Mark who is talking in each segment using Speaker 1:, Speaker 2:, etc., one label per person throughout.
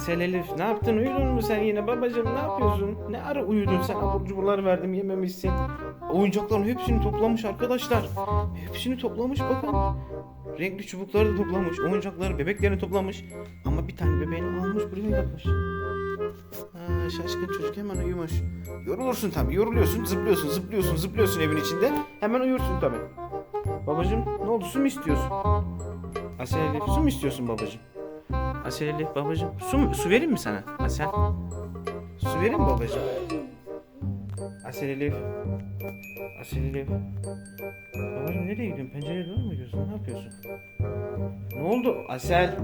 Speaker 1: Asel Elif ne yaptın uyudun mu sen yine babacığım ne yapıyorsun? Ne ara uyudun sen abur cuburlar verdim yememişsin. Oyuncakların hepsini toplamış arkadaşlar. Hepsini toplamış bakın. Renkli çubukları da toplamış. Oyuncakları bebeklerini toplamış. Ama bir tane bebeğini almış buraya yapmış. Ha, şaşkın çocuk hemen uyumuş. Yorulursun tabii yoruluyorsun zıplıyorsun zıplıyorsun zıplıyorsun evin içinde. Hemen uyursun tabii. Babacığım ne oldu su mu istiyorsun? Asel Elif su mu istiyorsun babacığım? Asel Elif babacığım su, su vereyim mi sana? Asel. Su vereyim mi Elif. Asel Elif. Babacığım nereye gidiyorsun? Pencereye doğru mu gidiyorsun? Ne yapıyorsun? Ne oldu? Asel.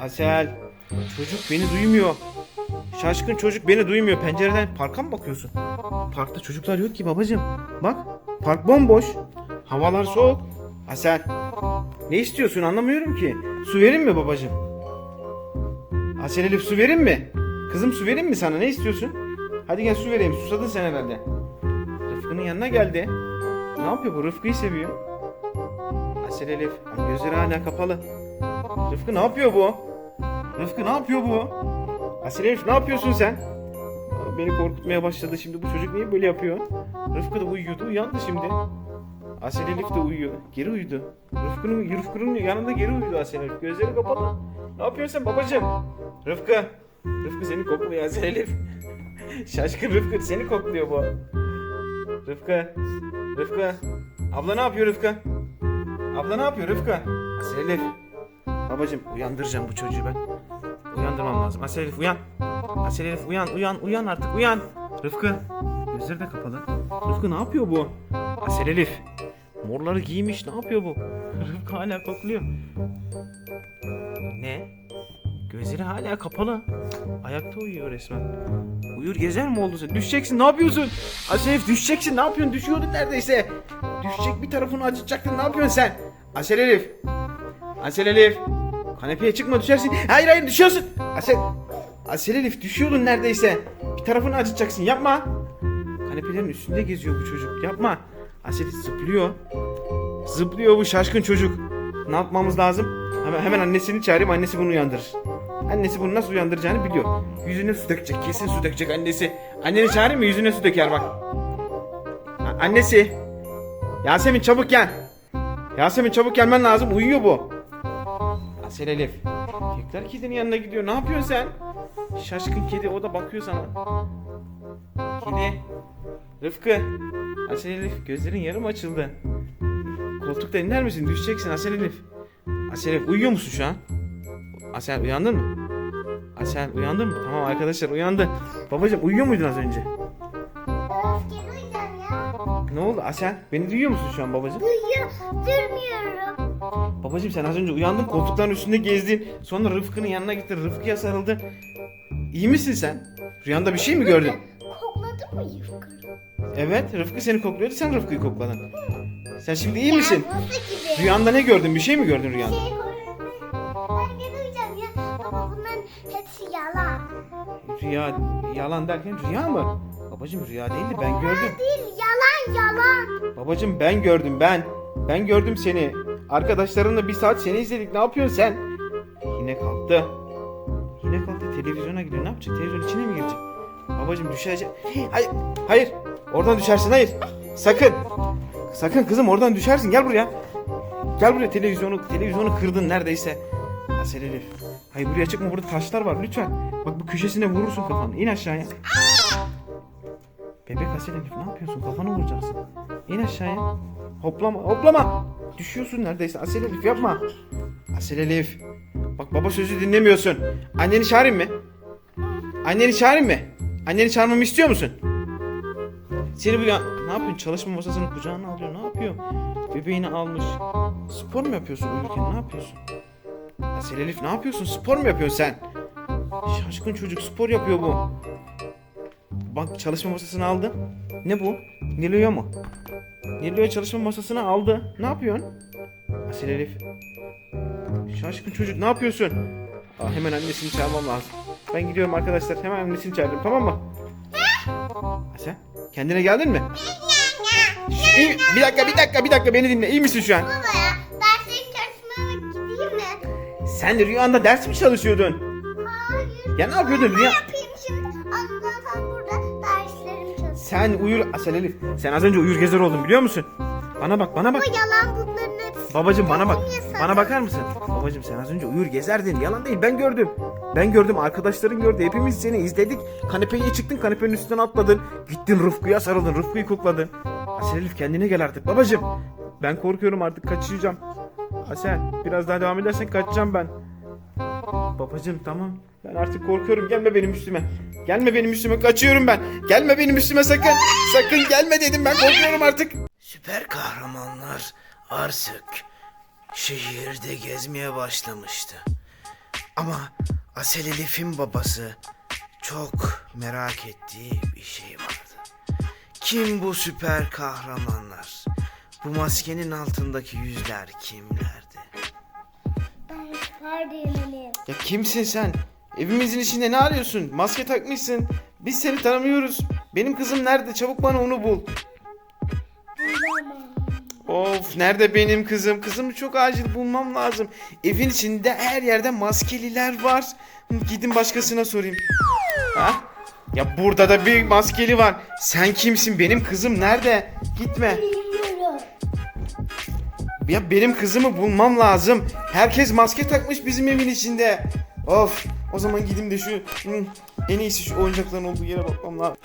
Speaker 1: Asel. Çocuk beni duymuyor. Şaşkın çocuk beni duymuyor. Pencereden parka mı bakıyorsun? Parkta çocuklar yok ki babacığım. Bak park bomboş. Havalar soğuk. Asel. Ne istiyorsun anlamıyorum ki. Su vereyim mi babacığım? Asel Elif su vereyim mi? Kızım su vereyim mi sana ne istiyorsun? Hadi gel su vereyim susadın sen herhalde. Rıfkı'nın yanına geldi. Ne yapıyor bu Rıfkı'yı seviyor. Asel Elif gözleri hala kapalı. Rıfkı ne yapıyor bu? Rıfkı ne yapıyor bu? Asel Elif ne yapıyorsun sen? Beni korkutmaya başladı şimdi bu çocuk niye böyle yapıyor? Rıfkı da uyuyordu uyandı şimdi. Asel Elif de uyuyor. Geri uyudu. Rıfkı'nın Rıfkı'nın yanında geri uyudu Asel Elif. Gözleri kapalı. Ne yapıyorsun babacığım? Rıfkı. Rıfkı seni kokluyor Elif. Şaşkın Rıfkı seni kokluyor bu. Rıfkı. Rıfkı. Abla ne yapıyor Rıfkı? Abla ne yapıyor Rıfkı? Elif. Babacığım uyandıracağım bu çocuğu ben. Uyandırmam lazım. Asel Elif uyan. Asel Elif uyan uyan uyan artık uyan. Rıfkı. Gözleri de kapalı. Rıfkı ne yapıyor bu? Asel Elif. Morları giymiş ne yapıyor bu? Rıfkı hala kokluyor. Ne? Gözleri hala kapalı. Ayakta uyuyor resmen. Uyur gezer mi oldu sen? Düşeceksin ne yapıyorsun? Asel Elif düşeceksin ne yapıyorsun? Düşüyordun neredeyse. Düşecek bir tarafını acıtacaktın ne yapıyorsun sen? Asel Elif. Asel Elif. Kanepeye çıkma düşersin. Hayır hayır düşüyorsun. Asel. Asel Elif düşüyordun neredeyse. Bir tarafını acıtacaksın yapma. Kanepelerin üstünde geziyor bu çocuk. Yapma. Asel zıplıyor. Zıplıyor bu şaşkın çocuk. Ne yapmamız lazım? Hemen, hemen annesini çağırayım. Annesi bunu uyandırır. Annesi bunu nasıl uyandıracağını biliyor. Yüzüne su dökecek. Kesin su dökecek annesi. Anneni çağırayım mı? Yüzüne su döker bak. A- annesi. Yasemin çabuk gel. Yasemin çabuk gelmen lazım. Uyuyor bu. Asel Elif. Tekrar kedinin yanına gidiyor. Ne yapıyorsun sen? Şaşkın kedi o da bakıyor sana. Kedi. Rıfkı. Asel Elif gözlerin yarım açıldı. Koltukta iner misin? Düşeceksin Asel Elif. Asel Elif uyuyor musun şu an? Asel uyandın mı? Asel uyandın mı? Tamam arkadaşlar uyandı. Babacım uyuyor muydun az önce? Ne oldu Asel? Beni duyuyor musun şu an babacım?
Speaker 2: Duyuyor, durmuyorum.
Speaker 1: Babacım sen az önce uyandın koltukların üstünde gezdin. Sonra Rıfkı'nın yanına gittin. Rıfkı'ya sarıldın. İyi misin sen? Rüyanda bir şey mi gördün?
Speaker 2: Kokladın mı yufka?
Speaker 1: Evet Rıfkı seni kokluyordu sen Rıfkı'yı kokladın. Sen şimdi iyi misin?
Speaker 2: Gibi?
Speaker 1: Rüyanda ne gördün? Bir şey mi gördün rüyanda?
Speaker 2: Şey Ben gene uyuyacağım ya. Ama bunların hepsi yalan.
Speaker 1: Rüya yalan derken rüya mı? Babacım rüya değildi ben gördüm.
Speaker 2: Değil, yalan yalan.
Speaker 1: Babacım ben gördüm ben. Ben gördüm seni. Arkadaşlarınla bir saat seni izledik. Ne yapıyorsun sen? Yine kalktı. Yine kalktı. Televizyona gidiyor. Ne yapacak? Televizyon içine mi girecek? Babacım düşecek. Hayır. Hayır. Oradan düşersin. Hayır. Sakın. Sakın kızım oradan düşersin. Gel buraya. Gel buraya televizyonu televizyonu kırdın neredeyse. Asel Elif. Hayır buraya çıkma burada taşlar var lütfen. Bak bu köşesine vurursun kafanı. İn aşağıya. Bebek Asel Elif ne yapıyorsun? Kafanı vuracaksın. İn aşağıya. Hoplama hoplama. Düşüyorsun neredeyse. Asel Elif yapma. Asel Elif. Bak baba sözü dinlemiyorsun. Anneni çağırayım mı? Anneni çağırayım mı? Anneni çağırmamı istiyor musun? Seni bu ya... Ne yapıyorsun? Çalışma masasını kucağına alıyor. Ne yapıyor? Bebeğini almış. Spor mu yapıyorsun uyurken? Ne yapıyorsun? Asel Elif ne yapıyorsun? Spor mu yapıyorsun sen? Şaşkın çocuk spor yapıyor bu. Bak çalışma masasını aldı. Ne bu? Nilo'ya mı? Nilo'ya çalışma masasını aldı. Ne yapıyorsun? Asil Elif. Şaşkın çocuk ne yapıyorsun? Aa, hemen annesini çağırmam lazım. Ben gidiyorum arkadaşlar. Hemen annesini çağırdım tamam mı? Asel kendine geldin mi? İyi, bir dakika bir dakika bir dakika beni dinle. İyi misin şu an?
Speaker 2: Baba ya, derslerin çalışmaya gideyim mi?
Speaker 1: Sen rüyanda ders mi çalışıyordun? Ya ne yapıyordun Rüya?
Speaker 2: yapayım şimdi? Anlatan burada derslerim çalışıyor.
Speaker 1: Sen uyur Asel Elif. Sen az önce uyur gezer oldun biliyor musun? Bana bak bana bak.
Speaker 2: Ama yalan bunların hepsi.
Speaker 1: Babacım bana bak. Bana bakar mısın? Babacım sen az önce uyur gezerdin. Yalan değil ben gördüm. Ben gördüm arkadaşların gördü. Hepimiz seni izledik. Kanepeye çıktın kanepenin üstünden atladın. Gittin Rıfkı'ya sarıldın. Rıfkı'yı kokladın. Asel Elif kendine gel artık babacım. Ben korkuyorum artık kaçacağım. Asel biraz daha devam edersen kaçacağım ben. Babacım tamam. Ben artık korkuyorum. Gelme benim üstüme. Gelme benim üstüme. Kaçıyorum ben. Gelme benim üstüme sakın. Sakın gelme dedim. Ben korkuyorum artık.
Speaker 3: Süper kahramanlar artık şehirde gezmeye başlamıştı. Ama Asel Elif'in babası çok merak ettiği bir şey vardı. Kim bu süper kahramanlar? Bu maskenin altındaki yüzler kimlerdi?
Speaker 2: Ben kardeşim.
Speaker 1: Ya kimsin sen? Evimizin içinde ne arıyorsun? Maske takmışsın. Biz seni tanımıyoruz. Benim kızım nerede? Çabuk bana onu bul. Of nerede benim kızım? Kızımı çok acil bulmam lazım. Evin içinde her yerde maskeliler var. Gidin başkasına sorayım. Ha? Ya burada da bir maskeli var. Sen kimsin? Benim kızım nerede? Gitme. Ya benim kızımı bulmam lazım. Herkes maske takmış bizim evin içinde. Of. O zaman gideyim de şu en iyisi şu oyuncakların olduğu yere bakmam lazım.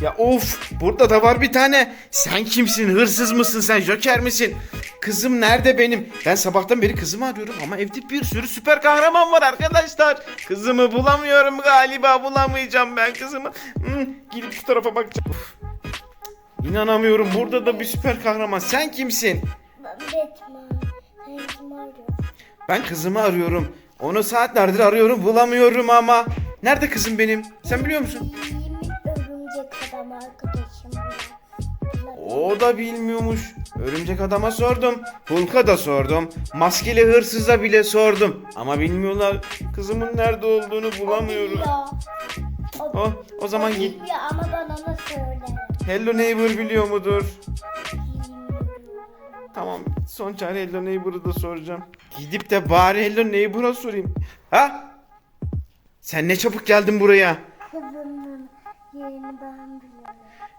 Speaker 1: Ya of burada da var bir tane. Sen kimsin? Hırsız mısın sen? Joker misin? Kızım nerede benim? Ben sabahtan beri kızımı arıyorum ama evde bir sürü süper kahraman var arkadaşlar. Kızımı bulamıyorum galiba. Bulamayacağım ben kızımı. Hmm, gidip şu tarafa bakacağım. Of. İnanamıyorum burada da bir süper kahraman. Sen kimsin? Ben kızımı arıyorum. Onu saatlerdir arıyorum bulamıyorum ama. Nerede kızım benim? Sen biliyor musun?
Speaker 2: Arkadaşım.
Speaker 1: O da bilmiyormuş. Örümcek adama sordum. Hulk'a da sordum. Maskeli hırsıza bile sordum. Ama bilmiyorlar. Kızımın nerede olduğunu bulamıyorum.
Speaker 2: Biliyor. O,
Speaker 1: O, o zaman git.
Speaker 2: ama bana da söyle.
Speaker 1: Hello Neighbor biliyor mudur? Tamam son çare Hello Neighbor'ı da soracağım. Gidip de bari Hello Neighbor'a sorayım. Ha? Sen ne çabuk geldin buraya.
Speaker 2: Kızımın yerini ben.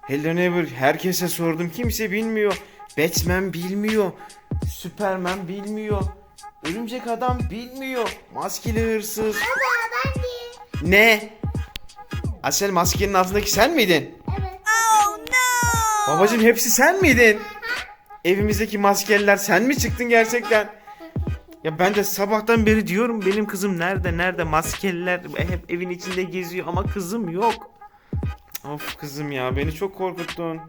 Speaker 1: Hello Neighbor herkese sordum kimse bilmiyor. Batman bilmiyor. Superman bilmiyor. Örümcek adam bilmiyor. Maskeli hırsız.
Speaker 2: Baba ben değil.
Speaker 1: Ne? Asel maskenin altındaki sen miydin?
Speaker 2: Evet.
Speaker 1: Babacım hepsi sen miydin? Evimizdeki maskeliler sen mi çıktın gerçekten? Ya ben de sabahtan beri diyorum benim kızım nerede nerede maskeliler hep evin içinde geziyor ama kızım yok. Of kızım ya beni çok korkuttun.